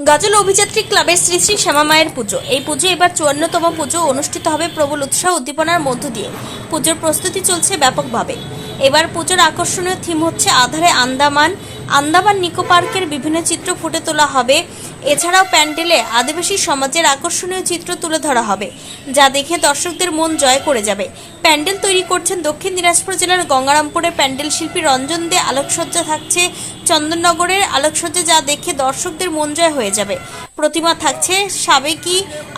গাজল অভিযাত্রী ক্লাবের শ্রী শ্রী শ্যামা মায়ের পুজো। এই পুজো এবার চুয়ান্নতম পুজো। অনুষ্ঠিত হবে প্রবল উৎসাহ উদ্দীপনার মধ্য দিয়ে। পুজোর প্রস্তুতি চলছে ব্যাপকভাবে। এবার পুজোর আকর্ষণীয় থিম হচ্ছে আধারে আন্দামান। আন্দামান নিকো পার্কের বিভিন্ন চিত্র ফুটে তোলা হবে। এছাড়াও প্যান্ডেলে আদিবাসী সমাজের আকর্ষণীয় চিত্র তুলে ধরা হবে, যা দেখে দর্শকদের মন জয় করে যাবে। প্যান্ডেল তৈরি করছেন দক্ষিণ দিনাজপুর জেলার গঙ্গারামপুরের প্যান্ডেল শিল্পী রঞ্জন দে আলোকসজ্জা থাকছে। চন্দননগরের আলোকসজ্জা যা দেখে দর্শকদের মন জয় হয়ে যাবে। প্রতিমা থাকছে সাবেকি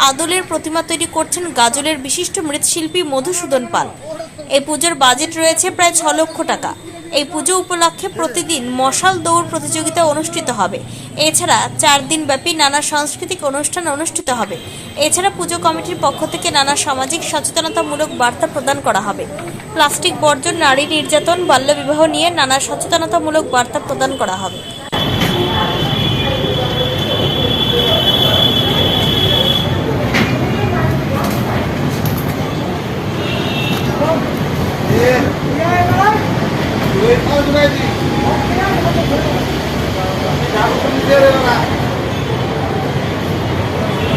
আদলের প্রতিমা তৈরি করছেন গাজলের বিশিষ্ট মৃৎশিল্পী মধুসূদন পাল। এই পুজোর বাজেট রয়েছে প্রায় ছ লক্ষ টাকা। এই পুজো উপলক্ষে প্রতিদিন মশাল দৌড় প্রতিযোগিতা অনুষ্ঠিত হবে। এছাড়া চার দিন ব্যাপী নানা সাংস্কৃতিক অনুষ্ঠান অনুষ্ঠিত হবে। এছাড়া পুজো কমিটির পক্ষ থেকে নানা সামাজিক সচেতনতামূলক বার্তা প্রদান করা হবে। প্লাস্টিক বর্জন, নারী নির্যাতন, বাল্যবিবাহ নিয়ে নানা সচেতনতামূলক বার্তা প্রদান করা হবে।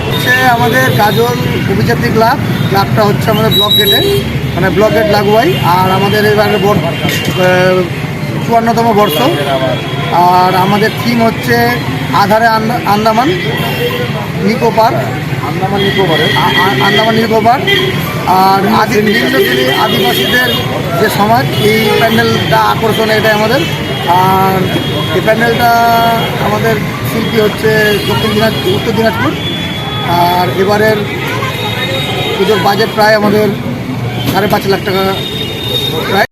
হচ্ছে আমাদের গাজল অভিযাত্রী ক্লাব ক্লাবটা হচ্ছে আমাদের ব্লক গেটে মানে ব্লক গেট লাগোয়াই, আর আমাদের এবারে বর- চুয়ান্নতম বর্ষ। আর আমাদের থিম হচ্ছে আধারে আন্দামান। নিকো পার্ক আন্দামান নিকোবর আন্দামান নিকো নিকোবর আর আদি নিম্নশ্রেণী আদিবাসীদের যে সমাজ এই প্যান্ডেলটা আকর্ষণ এটাই আমাদের। আর এই প্যান্ডেলটা আমাদের শিল্পী হচ্ছে দক্ষিণ দিনাজপুর উত্তর দিনাজপুর। আর এবারের পুজোর বাজেট প্রায় আমাদের সাড়ে পাঁচ লাখ টাকা। প্রায়